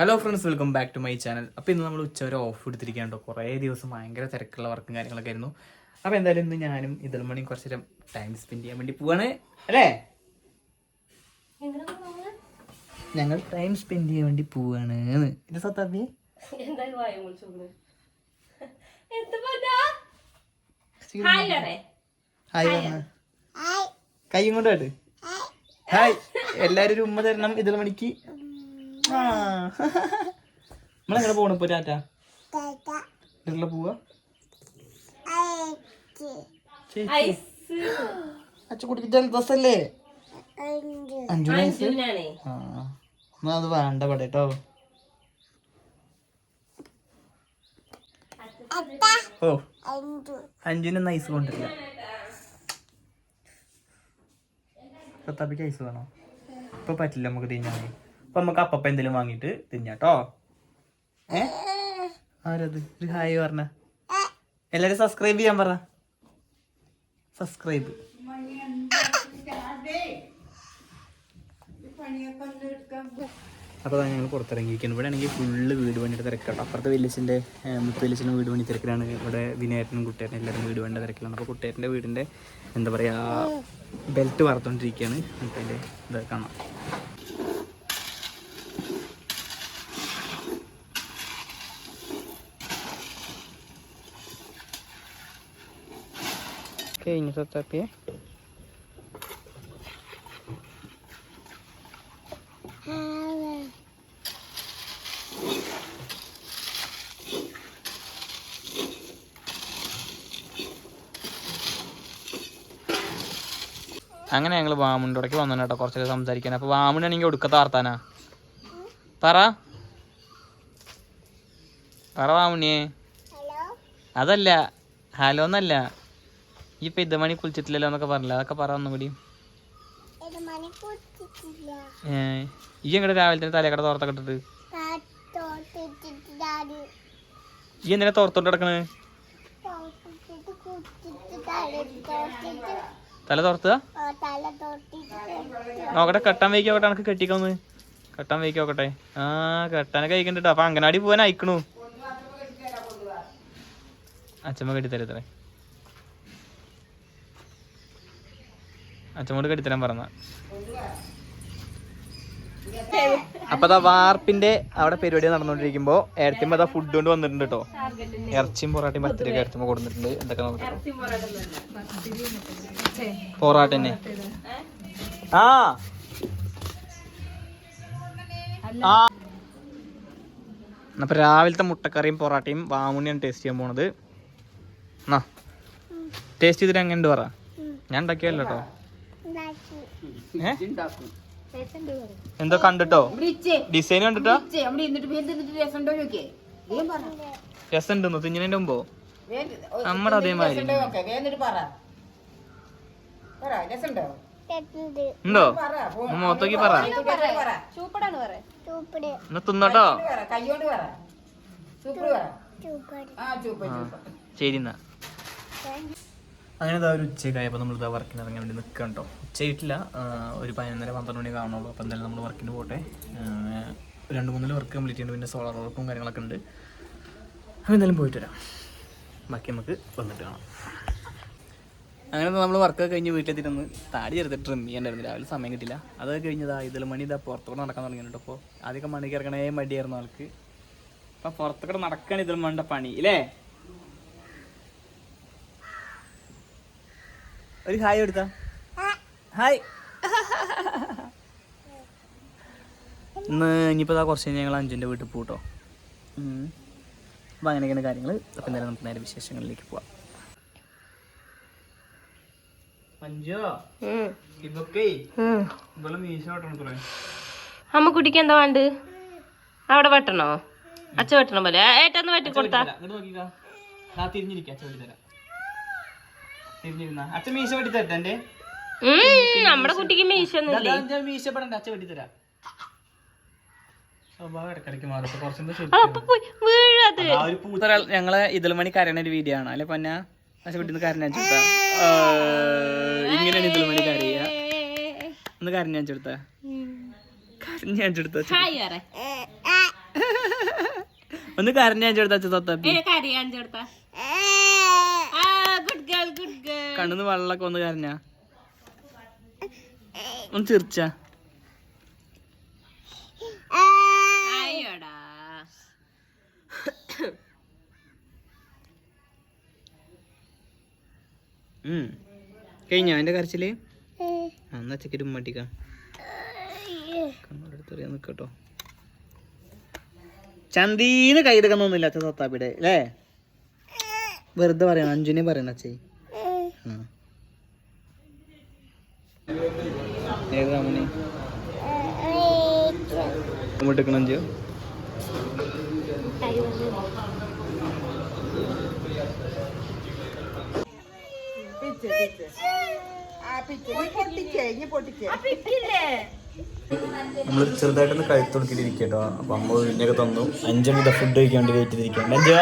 Hello friends welcome back to my channel അപ്പോൾ ഇന്ന് നമ്മൾ ഉച്ചവരെ ഓഫ് എടുത്തിരിക്കുകയാണ് കേട്ടോ. കുറേ ദിവസം ഭയങ്കര തിരക്കുള്ള വർക്കും കാര്യങ്ങളൊക്കെ ആയിരുന്നു. അപ്പോൾ എന്തായാലും ഇന്ന് ഞാനും ഇതിൽ മണി കുറച്ച് നേരം ടൈം സ്പെൻഡ് ചെയ്യാൻ വേണ്ടി പോവാണ്. അല്ലേ? ഞങ്ങൾ ടൈം സ്പെൻഡ് ചെയ്യാൻ വേണ്ടി പോവാണ് ഇത് സത്താബി ഹായ് കൈ കൊണ്ട് ഹായ് എല്ലാവരും ഒരു ഉമ്മ തരണം ഇതിൽ മണിക്ക്. ആ. നമ്മളെങ്ങനെ പോണ ഇപ്പൊ ടാറ്റ? ഇതിലുള്ള പോവാ ജലദോഷല്ലേ അഞ്ചു. വയസ്സ് അഞ്ജുനാണേ ആ. എന്നാ അത് വേണ്ട പട കേട്ടോ ഓ. അഞ്ചിനൊന്നും ഐസ് കൊണ്ടില്ല സത്താപ്പിക്ക് ഐസ് വേണോ. ഇപ്പൊ പറ്റില്ല നമുക്ക് തിന്നാൻ അപ്പൊ നമുക്ക് അപ്പപ്പ എന്തെങ്കിലും വാങ്ങിയിട്ട് തിന്നാട്ടോ ഏ? ആരത്? ഒരു ഹായ് പറഞ്ഞ. എല്ലാരും സബ്സ്ക്രൈബ് ചെയ്യാൻ പറ. സബ്സ്ക്രൈബ് അപ്പോൾ ഞങ്ങൾ പുറത്തിറങ്ങിയിരിക്കുന്നു. ഇവിടെ ആണെങ്കിൽ ഫുള്ള് വീട് പണിയുടെ തിരക്കാട്ടോ. അപ്പുറത്തെ വലിയച്ഛന്റെ മുത്ത് വലിയച്ഛന്റെ വീട് പണി തിരക്കിലാണ്. ഇവിടെ വിനയേട്ടനും കുട്ടേട്ടനും എല്ലാവരും വീട് പണിയുടെ തിരക്കിലാണ്. അപ്പോൾ കുട്ടേട്ടന്റെ വീടിന്റെ എന്താ പറയുക ബെൽറ്റ് വറുത്തോണ്ടിരിക്കുകയാണ് നമുക്ക് അതിന്റെ ഇത് കാണാം. കഴിഞ്ഞു സത്താപ്പിയെ അങ്ങനെ ഞങ്ങൾ വാമുണ്ട്. ഇടയ്ക്ക് വന്നു കേട്ടോ കുറച്ചൊക്കെ സംസാരിക്കാൻ. അപ്പോൾ വാമുണ്ടാണെങ്കിൽ ഒടുക്കത്തെ വാർത്താനാ. പറ. പറ വാമുണ്ണിയെ അതല്ല. ഹലോ എന്നല്ല. ഈ പെരുമണി ഇത് മണി കുളിച്ചിട്ടില്ലല്ലോ എന്നൊക്കെ പറഞ്ഞില്ല? അതൊക്കെ പറ ഒന്നുകൂടി. ഈ എങ്ങനെ രാവിലെ തന്നെ തലക്കട തോർത്തൊക്കെ ഇട്ടിട്ട്? ഈ എന്തിനാ തോർത്തോണ്ട് കിടക്കണ്? തല തോർത്തുക നോക്കട്ടെ കെട്ടാൻ വൈകി നോക്കട്ടെ എനിക്ക് കെട്ടിക്കൊന്ന് കെട്ടാൻ വൈകി നോക്കട്ടെ ആ കെട്ടാനൊക്കെ കഴിക്കണ്ടിട്ടോ അപ്പൊ അങ്ങനാടി പോവാൻ അയക്കണു അച്ഛമ്മ കെട്ടിത്തരത്തേ അച്ഛമ്മോട് കെട്ടിത്തരാൻ പറഞ്ഞ അപ്പൊ അതാ വാർപ്പിന്റെ അവിടെ പരിപാടി നടന്നുകൊണ്ടിരിക്കുമ്പോ ഏർത്തിമ്പോ അതാ ഫുഡ് കൊണ്ട് വന്നിട്ടുണ്ട് കേട്ടോ ഇറച്ചിയും പൊറാട്ടയും പത്ത് രൂപ ഇറച്ചിമ്പോ കൊടുത്തിട്ടുണ്ട്. എന്തൊക്കെ നോക്കട്ടെ പൊറാട്ട തന്നെ. ആ. ആ. അപ്പൊ രാവിലത്തെ മുട്ടക്കറിയും പൊറാട്ടയും വാമുണ്ണിയാണ് ടേസ്റ്റ് ചെയ്യാൻ പോണത്. ടേസ്റ്റ് ചെയ്തിട്ട് എങ്ങനെ പറ. ഞാൻ ഉണ്ടാക്കിയല്ലോ കേട്ടോ എന്തോ കണ്ടിട്ടോ? ഡിസൈൻ കണ്ടിട്ടോ? രസം ഉണ്ടെന്ന്? തിഞ്ഞതിന്റെ മുമ്പോ? നമ്മുടെ അതേമാതിരി ഉണ്ടോ മുഖത്തോക്കി പറ. എന്നാ തിന്നോട്ടോ? ആ, ശരി എന്നാ. അങ്ങനെ ഒരു ഉച്ചയ്ക്കായപ്പോൾ നമ്മൾ ഇതാ വർക്കിന് ഇറങ്ങാൻ വേണ്ടി നിൽക്കാം കേട്ടോ ഉച്ചയായിട്ടില്ല ഒരു പതിനൊന്നര പന്ത്രണ്ട് മണി കാണുള്ളൂ അപ്പോൾ എന്തായാലും നമ്മൾ വർക്കിന് പോട്ടെ. രണ്ട് മൂന്നിൽ വർക്ക് കംപ്ലീറ്റ് ചെയ്യുന്നുണ്ട് പിന്നെ സോളാർ വർക്കും കാര്യങ്ങളൊക്കെ ഉണ്ട്. അപ്പോൾ എന്തായാലും പോയിട്ട് വരാം. ബാക്കി നമുക്ക് വന്നിട്ട് കാണാം. അങ്ങനെ നമ്മൾ വർക്കൊക്കെ കഴിഞ്ഞ് വീട്ടിലെത്തിയിട്ടൊന്ന് താടി ചെറുതിട്ട് ട്രിം ചെയ്യണ്ടായിരുന്നു. രാവിലെ സമയം കിട്ടില്ല അതൊക്കെ കഴിഞ്ഞതാ ഇതിൽ മണി ഇതാ പുറത്തോടെ നടക്കാൻ തുടങ്ങിയിട്ടുണ്ട്. അപ്പോൾ ആദ്യമൊക്കെ മണിക്ക് ഇറങ്ങണേ മടിയായിരുന്നു ആൾക്ക്. അപ്പം പുറത്തൊക്കെ നടക്കാൻ ഇതിൽ മണ്ട പണി ഇല്ലേ? ഒരു ഹായ് എടുത്താ ഹായ്. ഇന്ന് ഇനിയിപ്പോൾ ഇതാ കുറച്ച് കഴിഞ്ഞ് ഞങ്ങൾ അഞ്ചിന്റെ വീട്ടിൽ പോട്ടോ അപ്പൊ അങ്ങനെയൊക്കെയാണ് കാര്യങ്ങൾ അപ്പം എന്തായാലും നമുക്ക് നേരെ വിശേഷങ്ങളിലേക്ക് പോവാം. അഞ്ചോ ഇതൊക്കെ ഇവിടെ മീശ വെട്ടണത്രേ അമ്മക്കുട്ടിക്ക് എന്താ വേണ്ട അവിടെ വെട്ടണോ? അച്ഛ വെട്ടണം പോലെ. ഏറ്റവും വെട്ടി കൊടുത്താ തിരിഞ്ഞിരിക്കാം അച്ഛൻ വെട്ടി തരാം തിരിഞ്ഞിരുന്ന. അച്ഛൻ മീശ വെട്ടി തരട്ടെ നമ്മുടെ കുട്ടിക്ക് മീശ പെടണ്ട അച്ഛൻ വെട്ടി തരാം. ഞങ്ങളെ ഇതിൽ മണി കരയണ ഒരു വീഡിയോ ആണ്. അല്ലെ പൊന്ന? വീട്ടിൽ കരഞ്ഞാൻ ചുട്ടാ ഇങ്ങനെയാണ് ഇതിൽ മണി കരയ. ഒന്ന് കരഞ്ഞാൻ ചുടുത്ത കരഞ്ഞാൻ ചുടുത്ത ഒന്ന് കരഞ്ഞെടുത്ത അഞ്ചെടുത്ത അച്ഛൻ തൊത്തപ്പി കരയാൻ കണ്ണുന്ന് വെള്ളമൊക്കെ വന്ന് കരഞ്ഞ? ഒന്ന് ചിരിച്ച? കഴിഞ്ഞ എന്റെ കരച്ചിൽ? എന്നാ ചെക്കറ്റ് ഉമ്മട്ടിക്കാം കണ്ണോടെടുത്തറിയാൻ നിക്കട്ടോ ചന്തീന്ന് കൈ എടുക്കുന്നൊന്നുമില്ല അച്ഛൻ സത്താപ്പിടെ അല്ലേ? വെറുതെ പറയണം അഞ്ജുനെ പറയണ അച്ഛേ. അമ്മനെ ഉമ്മട്ടിക്കണം അഞ്ചു നമ്മൾ ചെറുതായിട്ടൊന്ന് കഴുത്ത് കൊടുത്തിട്ടിരിക്കട്ടോ അപ്പൊ അമ്മ ഇതിനൊക്കെ തന്നു. അഞ്ചു ഫുഡ് കഴിക്കാണ്ട് വെയിറ്റ് അഞ്ചോ